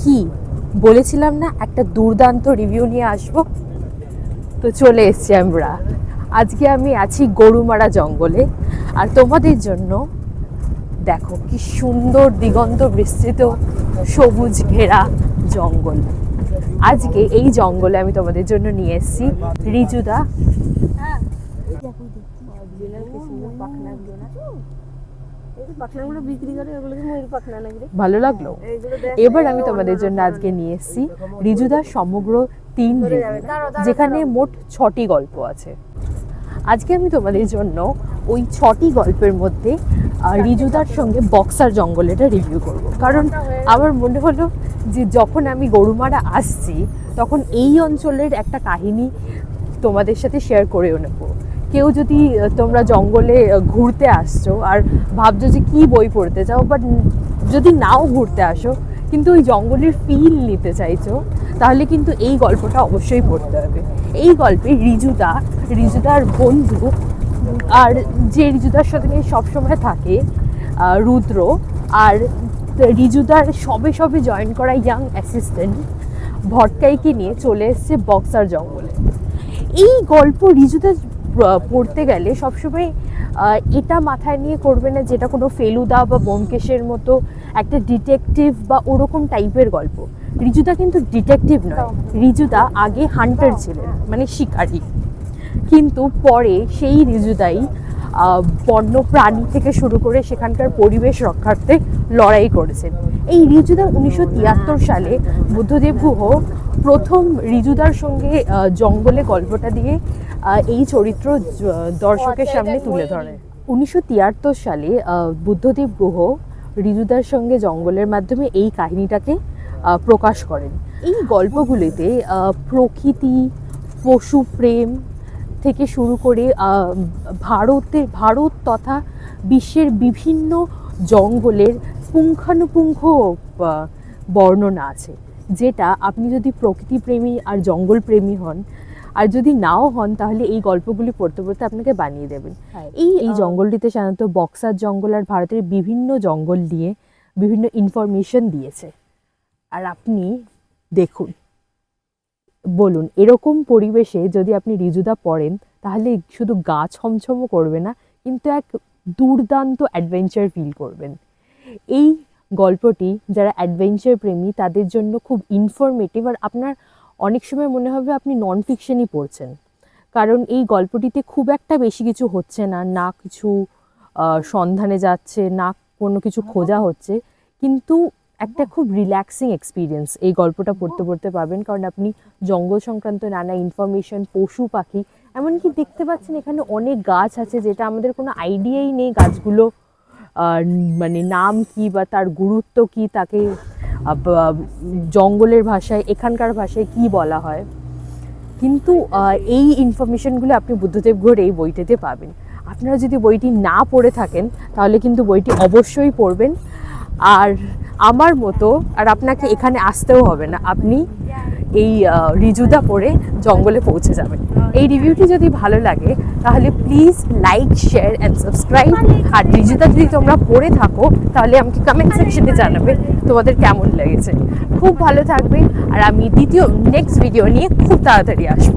কি? বলেছিলাম না একটা দুর্দান্ত রিভিউ নিয়ে আসব? তো চলে এসছি আমরা। আজকে আমি আছি গরুমারা জঙ্গলে। আর তোমাদের জন্য দেখো কি সুন্দর দিগন্ত বিস্তৃত সবুজ ঘেরা জঙ্গল। আজকে এই জঙ্গলে আমি তোমাদের জন্য নিয়ে এসেছি রিজুদা পাখনাগুলো বিক্রি করে ওগুলো ময়ূর পাখনা নাকি ভালো লাগল। এবার আমি তোমাদের জন্য আজকে নিয়ে এসেছি রিজুদার সমগ্র তিন যেখানে মোট ছটি গল্প আছে। আজকে আমি তোমাদের জন্য ওই ছটি গল্পের মধ্যে রিজুদার সঙ্গে বক্সার জঙ্গলেটা রিভিউ করব। কারণ আমার মনে হলো যে যখন আমি গরুমারা আসছি তখন এই অঞ্চলের একটা কাহিনী তোমাদের সাথে শেয়ার করেও নেব। কেউ যদি তোমরা জঙ্গলে ঘুরতে আসছো আর ভাবছ যে কী বই পড়তে চাও বাট যদি নাও ঘুরতে আসো, কিন্তু ওই জঙ্গলের ফিল নিতে চাইছো, তাহলে কিন্তু এই গল্পটা অবশ্যই পড়তে হবে। এই গল্পে রিজুদা, রিজুদার বন্ধু আর যে রিজুদার সাথে নিয়ে সবসময় থাকে রুদ্র আর রিজুদার সবে সবে জয়েন করা ইয়াং অ্যাসিস্ট্যান্ট ভটকাইকে নিয়ে চলে এসছে বক্সার জঙ্গলে। এই গল্প রিজুদা পড়তে গেলে সবসময় এটা মাথায় নিয়ে করবে না যেটা কোনো ফেলুদা বা ব্যোমকেশের মতো একটা ডিটেকটিভ বা ওরকম টাইপের গল্প। রিজুদা কিন্তু ডিটেকটিভ নয়। রিজুদা আগে হান্টার ছিলেন মানে শিকারী। কিন্তু পরে সেই রিজুদাই বন্য প্রাণী থেকে শুরু করে সেখানকার পরিবেশ রক্ষার্থে লড়াই করেছেন এই রিজুদা উনিশশো তিয়াত্তর সালে বুদ্ধদেব গুহ প্রথম রিজুদার সঙ্গে জঙ্গলে গল্পটা দিয়ে এই চরিত্র দর্শকের সামনে তুলে ধরে। উনিশশো তিয়াত্তর সালে বুদ্ধদেব গুহ রিজুদার সঙ্গে জঙ্গলের মাধ্যমে এই কাহিনীটাকে প্রকাশ করেন। এই গল্পগুলিতে প্রকৃতি, পশু প্রেম থেকে শুরু করে ভারতের ভারত তথা বিশ্বের বিভিন্ন জঙ্গলের পুঙ্খানুপুঙ্খ বর্ণনা আছে। যেটা আপনি যদি প্রকৃতিপ্রেমী আর জঙ্গল প্রেমী হন আর যদি নাও হন তাহলে এই গল্পগুলি পড়তে পড়তে আপনাকে বানিয়ে দেবেন। এই এই জঙ্গলটিতে সাধারণত বক্সার জঙ্গল আর ভারতের বিভিন্ন জঙ্গল নিয়ে বিভিন্ন ইনফরমেশন দিয়েছে। আর আপনি দেখুন। বলুন, এরকম পরিবেশে যদি আপনি রিজুদা পড়েন, তাহলে শুধু গা ছমছমও করবে না, কিন্তু এক দুর্দান্ত অ্যাডভেঞ্চার ফিল করবেন। এই গল্পটি যারা অ্যাডভেঞ্চার প্রেমী, তাদের জন্য খুব ইনফরমেটিভ আর আপনার অনেক সময় মনে হবে আপনি নন ফিকশনই পড়ছেন। কারণ এই গল্পটিতে খুব একটা বেশি কিছু হচ্ছে না না কিছু সন্ধানে যাচ্ছে, না কোনো কিছু খোঁজা হচ্ছে। কিন্তু একটা খুব রিল্যাক্সিং এক্সপিরিয়েন্স এই গল্পটা পড়তে পড়তে পাবেন কারণ আপনি জঙ্গল সংক্রান্ত নানা ইনফরমেশন পশু পাখি এমনকি দেখতে পাচ্ছেন এখানে অনেক গাছ আছে যেটা আমাদের কোনো আইডিয়াই নেই গাছগুলো মানে নাম কি বা তার গুরুত্ব কি তাকে জঙ্গলের ভাষায় এখানকার ভাষায় কি বলা হয়। কিন্তু এই ইনফরমেশনগুলো আপনি বুদ্ধদেব ঘোর এই বইটিতে পাবেন। আপনারা যদি বইটি না পড়ে থাকেন তাহলে কিন্তু বইটি অবশ্যই পড়বেন। আর আমার মতো আর আপনাকে এখানে আসতেও হবে না। আপনি এই রিজুদা পড়ে জঙ্গলে পৌঁছে যাবেন। এই রিভিউটি যদি ভালো লাগে, তাহলে please like share and subscribe আর রিজুদা যদি তোমরা পড়ে থাকো, তাহলে আমাকে কমেন্ট সেকশনে জানাবে তোমাদের কেমন লেগেছে। খুব ভালো থাকবে আর আমি দ্বিতীয় নেক্সট ভিডিও নিয়ে খুব তাড়াতাড়ি আসব।